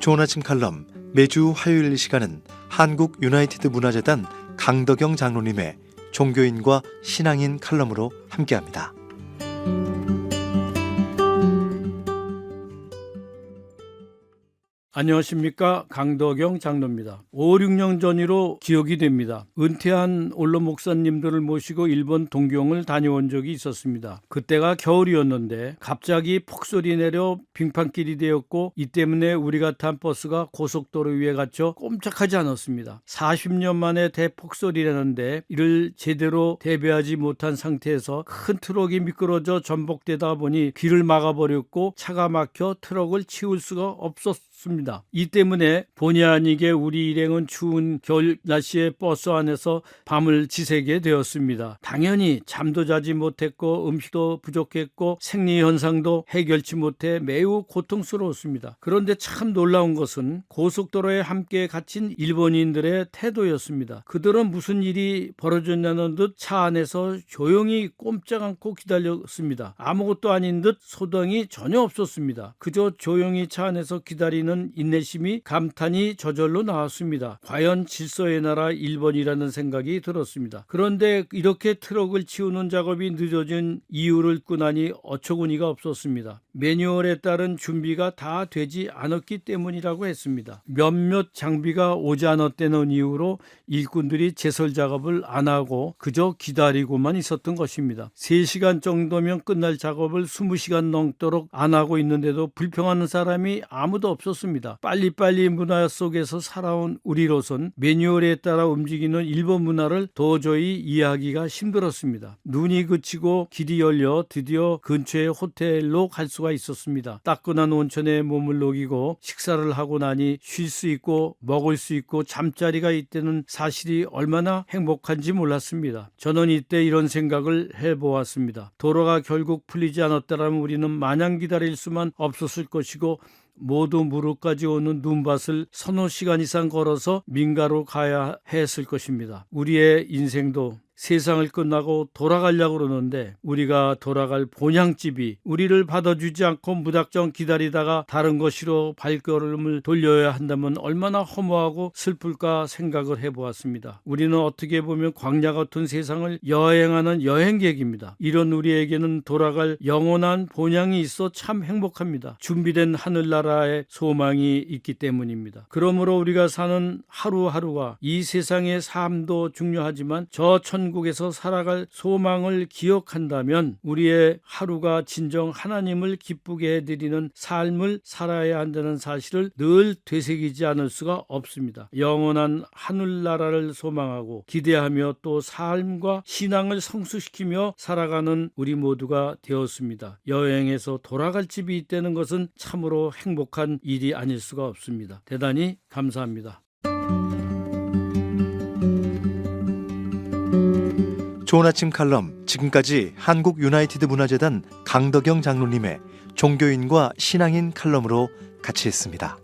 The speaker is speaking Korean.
좋은 아침 칼럼 매주 화요일 이 시간은 한국 유나이티드 문화재단 강덕영 장로님의 종교인과 신앙인 칼럼으로 함께합니다. 안녕하십니까 강덕영 장로입니다. 5, 6년 전으로 기억이 됩니다. 은퇴한 올로 목사님들을 모시고 일본 동경을 다녀온 적이 있었습니다. 그때가 겨울이었는데 갑자기 폭설이 내려 빙판길이 되었고 이 때문에 우리가 탄 버스가 고속도로 위에 갇혀 꼼짝하지 않았습니다. 40년 만에 대폭설이라는데 이를 제대로 대비하지 못한 상태에서 큰 트럭이 미끄러져 전복되다 보니 길을 막아버렸고 차가 막혀 트럭을 치울 수가 없었습니다. 이 때문에 본의 아니게 우리 일행은 추운 겨울 날씨에 버스 안에서 밤을 지새게 되었습니다. 당연히 잠도 자지 못했고 음식도 부족했고 생리 현상도 해결치 못해 매우 고통스러웠습니다. 그런데 참 놀라운 것은 고속도로에 함께 갇힌 일본인들의 태도였습니다. 그들은 무슨 일이 벌어졌냐는 듯 차 안에서 조용히 꼼짝 않고 기다렸습니다. 아무것도 아닌 듯 소동이 전혀 없었습니다. 그저 조용히 차 안에서 기다리는 인내심이 감탄이 저절로 나왔습니다. 과연 질서의 나라 일본이라는 생각이 들었습니다. 그런데 이렇게 트럭을 치우는 작업이 늦어진 이유를 꾸나니 어처구니가 없었습니다. 매뉴얼에 따른 준비가 다 되지 않았기 때문이라고 했습니다. 몇몇 장비가 오지 않았다는 이유로 일꾼들이 제설 작업을 안 하고 그저 기다리고만 있었던 것입니다. 3시간 정도면 끝날 작업을 20시간 넘도록 안 하고 있는데도 불평하는 사람이 아무도 없었습니다. 빨리빨리 문화 속에서 살아온 우리로선 매뉴얼에 따라 움직이는 일본 문화를 도저히 이해하기가 힘들었습니다. 눈이 그치고 길이 열려 드디어 근처의 호텔로 갈 수가 있었습니다. 따끈한 온천에 몸을 녹이고 식사를 하고 나니 쉴 수 있고 먹을 수 있고 잠자리가 있다는 사실이 얼마나 행복한지 몰랐습니다. 저는 이때 이런 생각을 해보았습니다. 도로가 결국 풀리지 않았다면 우리는 마냥 기다릴 수만 없었을 것이고 모두 무릎까지 오는 눈밭을 서너 시간 이상 걸어서 민가로 가야 했을 것입니다. 우리의 인생도 세상을 끝나고 돌아가려고 그러는데 우리가 돌아갈 본향집이 우리를 받아주지 않고 무작정 기다리다가 다른 것으로 발걸음을 돌려야 한다면 얼마나 허무하고 슬플까 생각을 해보았습니다. 우리는 어떻게 보면 광야 같은 세상을 여행하는 여행객입니다. 이런 우리에게는 돌아갈 영원한 본향이 있어 참 행복합니다. 준비된 하늘나라의 소망이 있기 때문입니다. 그러므로 우리가 사는 하루하루가 이 세상의 삶도 중요하지만 저 천국에서 살아갈 소망을 기억한다면 우리의 하루가 진정 하나님을 기쁘게 해드리는 삶을 살아야 한다는 사실을 늘 되새기지 않을 수가 없습니다. 영원한 하늘나라를 소망하고 기대하며 또 삶과 신앙을 성수시키며 살아가는 우리 모두가 되었습니다. 여행에서 돌아갈 집이 있다는 것은 참으로 행복한 일이 아닐 수가 없습니다. 대단히 감사합니다. 좋은 아침 칼럼 지금까지 한국 유나이티드 문화재단 강덕영 장로님의 종교인과 신앙인 칼럼으로 같이 했습니다.